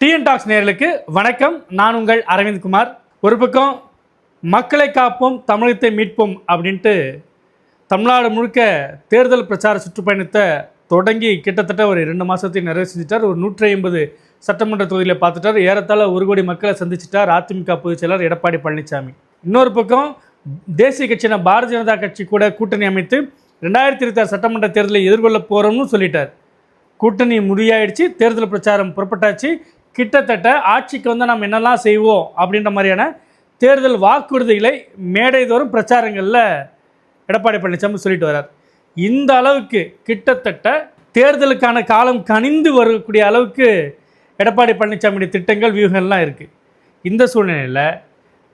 TN tax நேர்களுக்கு வணக்கம். நான் உங்கள் அரவிந்த் குமார். ஒரு பக்கம் மக்களை காப்போம் தமிழகத்தை மீட்போம் அப்படின்ட்டு தமிழ்நாடு முழுக்க தேர்தல் பிரச்சார சுற்றுப்பயணத்தை தொடங்கி கிட்டத்தட்ட ஒரு ரெண்டு மாதத்தையும் நிறைவு செஞ்சுட்டார். ஒரு நூற்றி ஐம்பது சட்டமன்ற தொகுதியில் பார்த்துட்டார். ஏறத்தாழ ஒரு கோடி மக்களை சந்திச்சிட்டார் அதிமுக பொதுச் செயலர் எடப்பாடி பழனிசாமி இன்னொரு பக்கம் தேசிய கட்சியான பாரதிய ஜனதா கட்சி கூட கூட்டணி அமைத்து ரெண்டாயிரத்தி இருபத்தி ஆறு சட்டமன்ற தேர்தலை எதிர்கொள்ள போகிறோம்னு சொல்லிட்டார். கூட்டணி முடியாயிடுச்சு தேர்தல் பிரச்சாரம் புறப்பட்டாச்சு. கிட்டத்தட்ட ஆட்சிக்கு வந்து நம்ம என்னெல்லாம் செய்வோம் அப்படின்ற மாதிரியான தேர்தல் வாக்குறுதிகளை மேடைதோறும் பிரச்சாரங்களில் எடப்பாடி பழனிசாமி சொல்லிட்டு வர்றார். இந்த அளவுக்கு கிட்டத்தட்ட தேர்தலுக்கான காலம் கனிந்து வரக்கூடிய அளவுக்கு எடப்பாடி பழனிசாமியுடைய திட்டங்கள் வியூகங்கள்லாம் இருக்குது இந்த சூழ்நிலையில்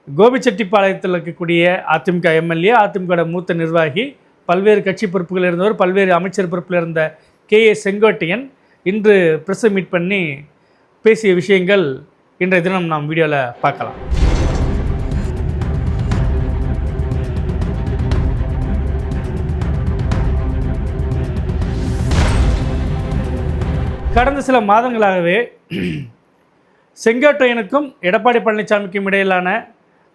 கோபிச்செட்டிப்பாளையத்தில் இருக்கக்கூடிய அதிமுக எம்எல்ஏ அதிமுக மூத்த நிர்வாகி பல்வேறு கட்சி பொறுப்புகள் இருந்தவர் பல்வேறு அமைச்சர் பொறுப்பில் இருந்த கே ஏ செங்கோட்டையன் இன்று ப்ரெஸ் மீட் பண்ணி பேசிய விஷயங்கள் இன்றைய தினம் நாம் வீடியோவில் பார்க்கலாம். கடந்த சில மாதங்களாகவே செங்கோட்டையனுக்கும் எடப்பாடி பழனிசாமிக்கும் இடையிலான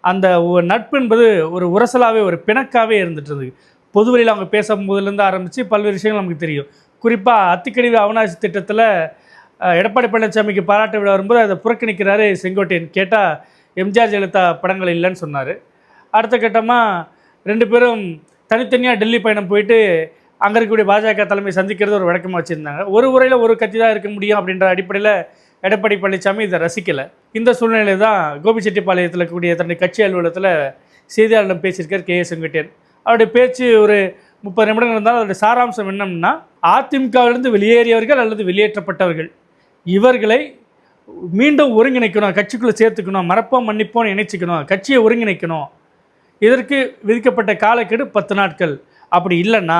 அந்த நட்பு என்பது ஒரு உரசலாகவே ஒரு பிணக்காகவே இருந்துட்டு இருந்தது. பொதுவெளியில் அவங்க பேசும்போதுலேருந்து ஆரம்பித்து பல்வேறு விஷயங்கள் நமக்கு தெரியும். குறிப்பாக அத்திக்கடிவு அவனாசி திட்டத்தில் எடப்பாடி பழனிசாமிக்கு பாராட்டு விழா வரும்போது அதை புறக்கணிக்கிறாரு செங்கோட்டையன். கேட்டால் எம்ஜிஆர் ஜெயலலிதா படங்கள் இல்லைன்னு சொன்னார். அடுத்த கட்டமாக ரெண்டு பேரும் தனித்தனியாக டெல்லி பயணம் போயிட்டு அங்கே இருக்கக்கூடிய பாஜக தலைமை சந்திக்கிறது ஒரு வழக்கமாக வச்சுருந்தாங்க. ஒரு உரையில் ஒரு கட்சி தான் இருக்க முடியும் அப்படின்ற அடிப்படையில் எடப்பாடி பழனிசாமி இதை ரசிக்கலை. இந்த சூழ்நிலை தான் கோபிச்செட்டிப்பாளையத்தில் இருக்கக்கூடிய தன்னுடைய கட்சி அலுவலகத்தில் செய்தியாளர்களிடம் பேசியிருக்கார் கே. எஸ். செங்கோட்டையன். அவருடைய பேச்சு ஒரு முப்பது நிமிடங்கள் இருந்தாலும் அதோடைய சாராம்சம் என்னம்னா அதிமுகவிலிருந்து வெளியேறியவர்கள் அல்லது வெளியேற்றப்பட்டவர்கள். இவர்களை மீண்டும் ஒருங்கிணைக்கணும் கட்சிக்குள்ளே சேர்த்துக்கணும் மறப்போம் மன்னிப்போம் இணைச்சிக்கணும் கட்சியை ஒருங்கிணைக்கணும். இதற்கு விதிக்கப்பட்ட காலக்கெடு பத்து நாட்கள். அப்படி இல்லைன்னா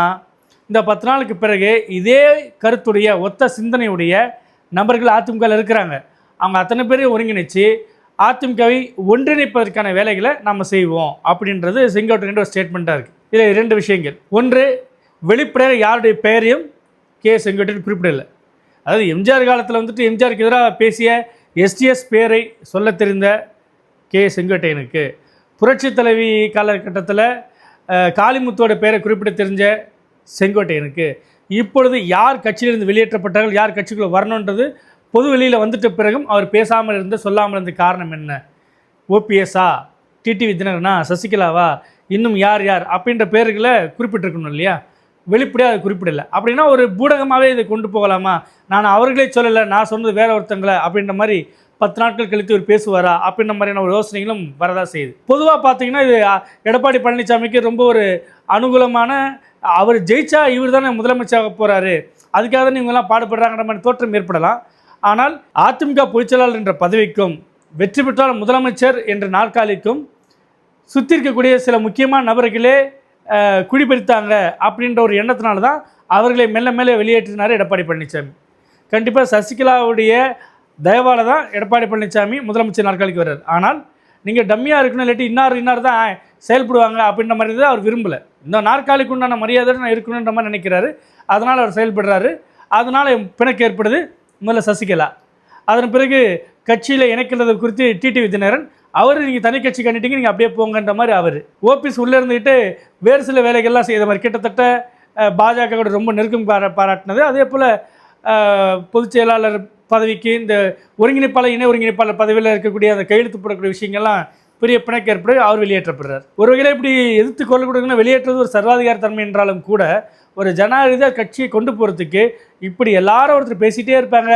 இந்த பத்து நாளுக்கு பிறகு இதே கருத்துடைய ஒத்த சிந்தனையுடைய நபர்கள் அதிமுகவில் இருக்கிறாங்க. அவங்க அத்தனை பேரையும் ஒருங்கிணைச்சு அதிமுகவை ஒன்றிணைப்பதற்கான வேலைகளை நம்ம செய்வோம். அப்படின்றது செங்கோட்டையன் ஒரு ஸ்டேட்மெண்ட்டாக இருக்குது இதில் இரண்டு விஷயங்கள். ஒன்று வெளிப்படையாக யாருடைய பெயரையும் கே செங்கோட்டையன் குறிப்பிடலை. அதாவது எம்ஜிஆர் காலத்தில் வந்துட்டு எம்ஜிஆருக்கு எதிராக பேசிய எஸ்டிஎஸ் பேரை சொல்ல தெரிந்த கே செங்கோட்டையனுக்கு. புரட்சி தலைவி காலகட்டத்தில் காளிமுத்தோட பேரை குறிப்பிட தெரிஞ்ச செங்கோட்டையனுக்கு. இப்பொழுது யார் கட்சியிலிருந்து வெளியேற்றப்பட்டார்கள் யார் கட்சிக்குள்ளே வரணுன்றது பொது வெளியில் வந்துட்ட பிறகும் அவர் பேசாமல் இருந்து சொல்லாமல் இருந்த காரணம் என்ன? ஓபிஎஸ்ஸா டிடிவி தினகரனா சசிகலாவா? இன்னும் யார் யார்? அப்படின்ற பேர்களை குறிப்பிட்டிருக்கணும் இல்லையா? வெளிப்படையாக அதை குறிப்பிடலை. அப்படின்னா ஒரு பூடகமாகவே இதை கொண்டு போகலாமா? நான் அவர்களே சொல்லலை நான் சொன்னது வேற ஒருத்தங்களை அப்படின்ற மாதிரி பத்து நாட்கள் கழித்து இவர் பேசுவாரா? அப்படின்ற மாதிரியான ஒரு யோசனைகளும் வரதா செய்யுது. பொதுவாக பார்த்தீங்கன்னா இது எடப்பாடி பழனிசாமிக்கு ரொம்ப ஒரு அனுகூலமான அவர் ஜெயிச்சா இவர் தானே முதலமைச்சராக போகிறாரு அதுக்காக தான் இவங்கெல்லாம் பாடுபடுறாங்கிற மாதிரி தோற்றம் ஏற்படலாம். ஆனால் அதிமுக பொதுச்செயலாளர் என்ற பதவிக்கும் வெற்றி பெற்றால் முதலமைச்சர் என்ற நாற்காலிக்கும் சுற்றி இருக்கக்கூடிய சில முக்கியமான நபர்களே குடிபிடித்தாங்க அப்படின்ற ஒரு எண்ணத்தினால தான் அவர்களை மெல்ல மெல்ல வெளியேற்றினார் எடப்பாடி பழனிசாமி கண்டிப்பாக சசிகலாவுடைய தயவால் தான் எடப்பாடி பழனிசாமி முதலமைச்சர் நாற்காலிக்கு வர்றார். ஆனால் நீங்கள் டம்மியாக இருக்கணும் இல்லாட்டி இன்னார் இன்னார் தான் செயல்படுவாங்க அப்படின்ற மாதிரி தான் அவர் விரும்பலை. இந்த நாற்காலிக்கு உண்டான மரியாதை நான் இருக்கணுன்ற மாதிரி நினைக்கிறாரு. அதனால் அவர் செயல்படுறாரு. அதனால் பிணக்கு ஏற்படுது முதல்ல சசிகலா. அதன் பிறகு கட்சியில் இணைக்கிறது குறித்து டிடிவி தினகரன் அவர் நீங்கள் தனி கட்சி கண்டிட்டீங்க நீங்கள் அப்படியே போங்கன்ற மாதிரி அவர். ஓபிஎஸ் உள்ளே இருந்துக்கிட்டு வேறு சில வேலைகள்லாம் செய்த மாதிரி கிட்டத்தட்ட பாஜக கூட ரொம்ப நெருக்கம் பாரா பாராட்டினது. அதே போல் பொதுச் செயலாளர் பதவிக்கு இந்த ஒருங்கிணைப்பாளர் இணை ஒருங்கிணைப்பாளர் பதவியில் இருக்கக்கூடிய அந்த கையெழுத்து போடக்கூடிய விஷயங்கள்லாம் பெரிய பிணக்கு ஏற்பட்டு அவர் வெளியேற்றப்படுறார். ஒரு வகையில் இப்படி எதிர்த்து கொள்ளக்கூடியவங்க வெளியேற்றுவது ஒரு சர்வாதிகார தன்மை என்றாலும் கூட ஒரு ஜனாதிபதியாக கட்சியை கொண்டு போகிறதுக்கு இப்படி எல்லாரும் ஒருத்தர் பேசிகிட்டே இருப்பாங்க.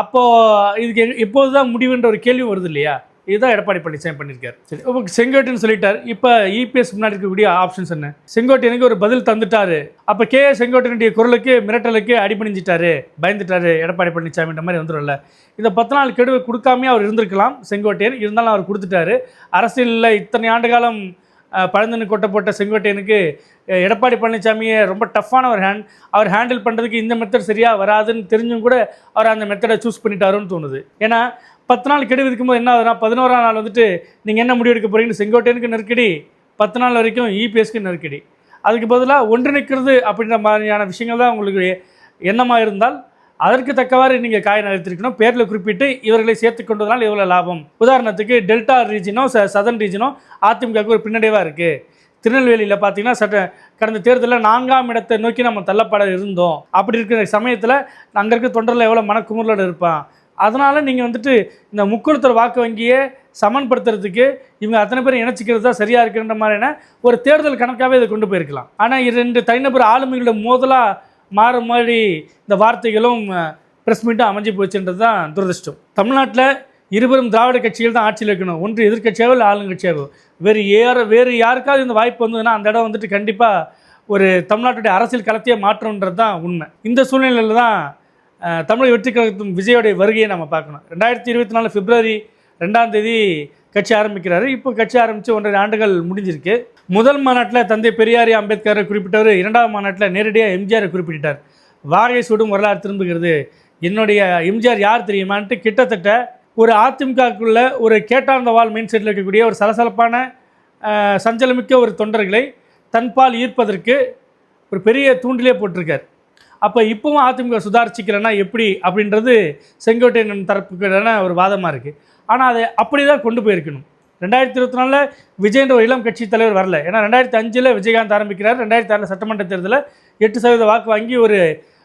அப்போது இதுக்கு எப்போது தான் முடிவுன்ற ஒரு கேள்வி வருது இல்லையா? இதுதான் எடப்பாடி பழனிசாமி பண்ணியிருக்காரு. சரி இப்போ செங்கோட்டைன்னு சொல்லிட்டார். இப்போ இபிஎஸ் முன்னாடி இருக்கக்கூடிய ஆப்ஷன்ஸ் என்ன? செங்கோட்டையனுக்கு ஒரு பதில் தந்துட்டாரு. அப்போ கே செங்கோட்டையனுடைய குரலுக்கு மிரட்டலுக்கு அடிபணிஞ்சிட்டாரு பயந்துட்டாரு எடப்பாடி பழனிசாமின்ற மாதிரி வந்துடும்ல இந்த பத்து நாள் கெடுவை கொடுக்காமே அவர் இருந்திருக்கலாம் செங்கோட்டையன். இருந்தாலும் அவர் கொடுத்துட்டாரு. அரசியலில் இத்தனை ஆண்டு காலம் பழந்தனு கொட்டை போட்ட செங்கோட்டையனுக்கு எடப்பாடி பழனிசாமியை ரொம்ப டஃப்பான ஒரு ஹேண்ட் அவர் ஹேண்டில் பண்ணுறதுக்கு இந்த மெத்தட் சரியாக வராதுன்னு தெரிஞ்சும் கூட அவர் அந்த மெத்தடை சூஸ் பண்ணிட்டாருன்னு தோணுது. ஏன்னா பத்து நாள் கெடு விதிக்கும்போது என்ன ஆகுதுன்னா பதினோராம் நாள் வந்துட்டு நீங்கள் என்ன முடிவெடுக்க போகிறீங்கன்னு செங்கோட்டையனுக்கு நெருக்கடி பத்து நாள் வரைக்கும் இபிஎஸ்க்கு நெருக்கடி. அதுக்கு பதிலாக ஒன்றிணைக்கிறது அப்படின்ற மாதிரியான விஷயங்கள் தான் உங்களுக்கு எண்ணமாக இருந்தால் அதற்கு தக்கவாறு நீங்கள் காய் நிறுத்திருக்கணும் பேரில் குறிப்பிட்டு இவர்களை சேர்த்து கொண்டதனால் எவ்வளோ லாபம்? உதாரணத்துக்கு டெல்டா ரீஜனோ ச சதன் ரீஜனோ அதிமுகவுக்கு ஒரு பின்னடைவாக இருக்குது திருநெல்வேலியில் பார்த்தீங்கன்னா சட்ட கடந்த தேர்தலில் நான்காம் இடத்தை நோக்கி நம்ம தள்ளப்பட இருந்தோம். அப்படி இருக்கிற சமயத்தில் அங்கே இருக்க தொண்டரில் எவ்வளோ மனக்குமுறலோடு இருப்பான்? அதனால் நீங்கள் வந்துட்டு இந்த முக்குளத்தூர் வாக்கு வங்கியை சமன்படுத்துறதுக்கு இவங்க அத்தனை பேரும் இணைச்சிக்கிறது தான் சரியாக இருக்குன்ற மாதிரியான ஒரு தேர்தல் கணக்காகவே இதை கொண்டு போயிருக்கலாம். ஆனால் இரண்டு தனிநபர் ஆளுமைகளோட மோதலாக மாற மாதிரி இந்த வார்த்தைகளும் ப்ரெஸ் மீட்டும் அமைஞ்சு போச்சுன்றது தான் துரதிர்ஷ்டம். தமிழ்நாட்டில் இருவரும் திராவிட கட்சிகள் தான் ஆட்சியில் இருக்கணும். ஒன்று எதிர்கட்சியாவோ இல்லை ஆளுங்கட்சியாவோ. வேறு ஏற வேறு யாருக்காவது இந்த வாய்ப்பு வந்ததுன்னா அந்த இடம் வந்துட்டு கண்டிப்பாக ஒரு தமிழ்நாட்டுடைய அரசியல் களத்தையே மாற்றம்ன்றது தான் உண்மை. இந்த சூழ்நிலையில் தான் அஹ், தமிழக வெற்றி கழகத்தும் விஜயோடைய வருகையை நம்ம பார்க்கணும். ரெண்டாயிரத்தி இருபத்தி நாலு பிப்ரவரி ரெண்டாம் தேதி கட்சி ஆரம்பிக்கிறாரு. இப்போ கட்சி ஆரம்பித்து ஒன்றரை ஆண்டுகள் முடிஞ்சிருக்கு. முதல் மாநாட்டில் தந்தை பெரியாரி அம்பேத்கரை குறிப்பிட்டவர் இரண்டாவது மாநாட்டில் நேரடியாக எம்ஜிஆரை குறிப்பிட்டார் வாகை சுடும் வரலாறு திரும்புகிறது. என்னுடைய எம்ஜிஆர் யார் தெரியுமான்ட்டு கிட்டத்தட்ட ஒரு அதிமுகக்குள்ள ஒரு கேட்டார்ந்த வால் மெயின் செட்டில் இருக்கக்கூடிய ஒரு சலசலப்பான சஞ்சலமிக்க ஒரு தொண்டர்களை தன்பால் ஈர்ப்பதற்கு ஒரு பெரிய தூண்டிலே போட்டிருக்கார். அப்போ இப்போவும் அதிமுக சுதாரிச்சிக்கிறேன்னா எப்படி? அப்படின்றது செங்கோட்டையன் தரப்புக்கான ஒரு வாதமாக இருக்குது ஆனால் அதை அப்படி தான் கொண்டு போயிருக்கணும். ரெண்டாயிரத்தி இருபத்தி நாலில் விஜயன்ற ஒரு இளம் கட்சி தலைவர் வரல. ஏன்னா ரெண்டாயிரத்தி அஞ்சில் விஜயகாந்த் ஆரம்பிக்கிறார். ரெண்டாயிரத்தி ஆறில் சட்டமன்ற தேர்தலில் எட்டு சதவீத வாக்கு வாங்கி ஒரு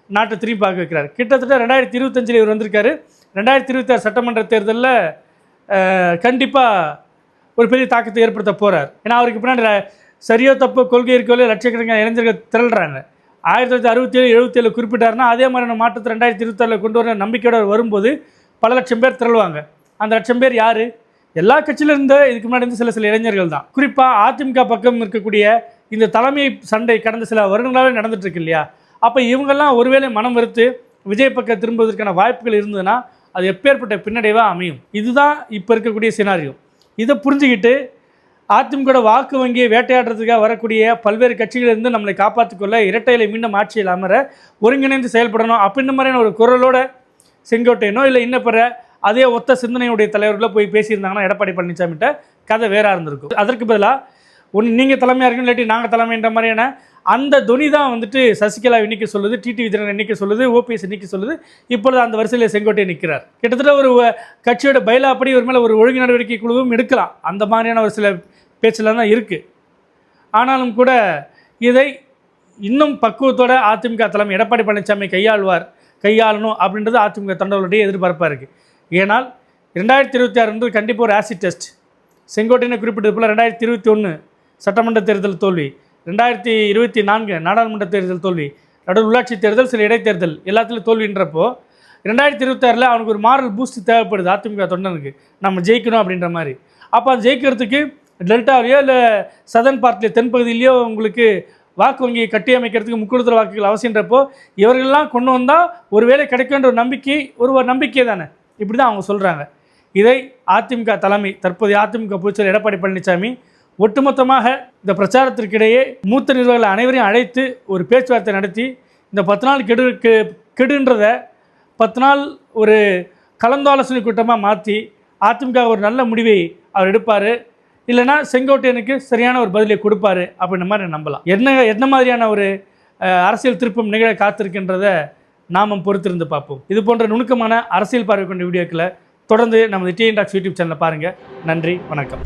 நாட்டை திரும்பி பார்க்க வைக்கிறார். கிட்டத்தட்ட ரெண்டாயிரத்தி இருபத்தஞ்சில் இவர் வந்திருக்காரு. ரெண்டாயிரத்தி இருபத்தாறு சட்டமன்ற தேர்தலில் கண்டிப்பாக ஒரு பெரிய தாக்கத்தை ஏற்படுத்த போகிறார் ஏன்னா அவருக்கு பின்னாடி சரியோ தப்பு கொள்கை இருக்கோ லட்சக்கணக்கான இளைஞர்கள் திரள்றாங்க. ஆயிரத்தி தொள்ளாயிரத்தி அறுபத்தி ஏழு எழுபத்தி ஏழு குறிப்பிட்டாருன்னா அதே மாதிரியான மாற்றத்தை ரெண்டாயிரத்தி இருபத்தாறில் கொண்டு வர நம்பிக்கையோட வரும்போது பல லட்சம் பேர் திரள்வாங்க. அந்த லட்சம் பேர் யார்? எல்லா கட்சியிலும் இருந்த இதுக்கு முன்னாடி இருந்து சில சில இளைஞர்கள் தான். குறிப்பாக அதிமுக பக்கம் இருக்கக்கூடிய இந்த தலைமை சண்டை கடந்த சில வருடங்களாகவே நடந்துட்டுருக்கு இல்லையா? அப்போ இவங்கெல்லாம் ஒருவேளை மனம் வெறுத்து விஜய் பக்கம் திரும்புவதற்கான வாய்ப்புகள் இருந்ததுன்னா அது எப்பேற்பட்ட பின்னடைவாக அமையும். இதுதான் இப்போ இருக்கக்கூடிய சினாரியம் இதை புரிஞ்சுக்கிட்டு அதிமுக வாக்கு வங்கியை வேட்டையாடுறதுக்காக வரக்கூடிய பல்வேறு கட்சிகளிலிருந்து நம்மளை காப்பாற்றிக்கொள்ள இரட்டையில மீண்டும் ஆட்சியில் அமர ஒருங்கிணைந்து செயல்படணும். அப்படின்ற மாதிரியான ஒரு குரலோட செங்கோட்டையனோ இல்லை இன்ன பிற அதே ஒத்த சிந்தனையுடைய தலைவர்களோ போய் பேசியிருந்தாங்கன்னா எடப்பாடி பழனிசாமிகிட்ட கதை வேற இருந்திருக்கும். அதற்கு பதிலாக ஒன்று நீங்கள் தலைமையாக இருக்கணும் இல்லாட்டி நாங்கள் தலைமைன்ற மாதிரியான அந்த துணி தான் வந்துட்டு சசிகலா இன்னைக்கு சொல்லுது டிடி விஜயன் இன்னைக்கு சொல்லுது ஓபிஎஸ் இன்னைக்கு சொல்லுது. இப்பொழுது அந்த வரிசையில் செங்கோட்டை நிற்கிறார் கிட்டத்தட்ட ஒரு கட்சியோட பயிலா பயிலாப்படி ஒரு மேலே ஒரு ஒழுங்கு நடவடிக்கை குழுவும் எடுக்கலாம். அந்த மாதிரியான ஒரு சில பேச்செல்லாம் தான் இருக்குது ஆனாலும் கூட இதை இன்னும் பக்குவத்தோட அதிமுக தலைமை எடப்பாடி பழனிசாமி கையாள்வார் கையாளணும் அப்படின்றது அதிமுக தொண்டர்களுடைய எதிர்பார்ப்பாக இருக்குது ஏனால் ரெண்டாயிரத்தி இருபத்தி ஆறு என்று கண்டிப்பாக ஒரு ஆசிட் டெஸ்ட் செங்கோட்டையினை குறிப்பிட்டது போல் ரெண்டாயிரத்தி இருபத்தி ஒன்று சட்டமன்ற தேர்தல் தோல்வி. ரெண்டாயிரத்தி இருபத்தி நான்கு நாடாளுமன்ற தேர்தல் தோல்வி. நடுவர் உள்ளாட்சி தேர்தல் சில இடைத்தேர்தல் எல்லாத்துலேயும் தோல்வின்றப்போ ரெண்டாயிரத்தி இருபத்தாறில் அவனுக்கு ஒரு மாரல் பூஸ்ட் தேவைப்படுது அதிமுக தொண்டனுக்கு. நம்ம ஜெயிக்கணும் அப்படின்ற மாதிரி. அப்போ அது ஜெயிக்கிறதுக்கு டெல்டாவிலையோ இல்லை சதன் பார்ட்லேயோ தென்பகுதியிலையோ உங்களுக்கு வாக்கு வங்கியை கட்டி அமைக்கிறதுக்கு முக்கியத்துவ வாக்குகள் அவசியன்றப்போ இவர்கள்லாம் கொண்டு வந்தால் ஒருவேளை கிடைக்குன்ற ஒரு நம்பிக்கை ஒரு ஒரு நம்பிக்கை தானே? இப்படி தான் அவங்க சொல்கிறாங்க இதை அதிமுக தலைமை தற்போதைய அதிமுக பொதுச்செயலர் எடப்பாடி பழனிசாமி ஒட்டுமொத்தமாக இந்த பிரச்சாரத்திற்கிடையே மூத்த நிர்வாகிகள் அனைவரையும் அழைத்து ஒரு பேச்சுவார்த்தை நடத்தி இந்த பத்து நாள் கெடு கெடுன்றத பத்து நாள் ஒரு கலந்தாலோசனை கூட்டமாக மாற்றி அதிமுக ஒரு நல்ல முடிவை அவர் எடுப்பார். இல்லைன்னா செங்கோட்டையனுக்கு சரியான ஒரு பதிலை கொடுப்பாரு அப்படின்ற மாதிரி நம்பலாம். என்ன என்ன மாதிரியான ஒரு அரசியல் திருப்பம் நிகழ காத்திருக்கின்றத நாமும் பொறுத்திருந்து பார்ப்போம். இது போன்ற நுணுக்கமான அரசியல் பார்வை கொண்ட வீடியோக்களை தொடர்ந்து நமது டிஎன் டாக்ஸ் யூடியூப் சேனலை பாருங்கள் நன்றி வணக்கம்.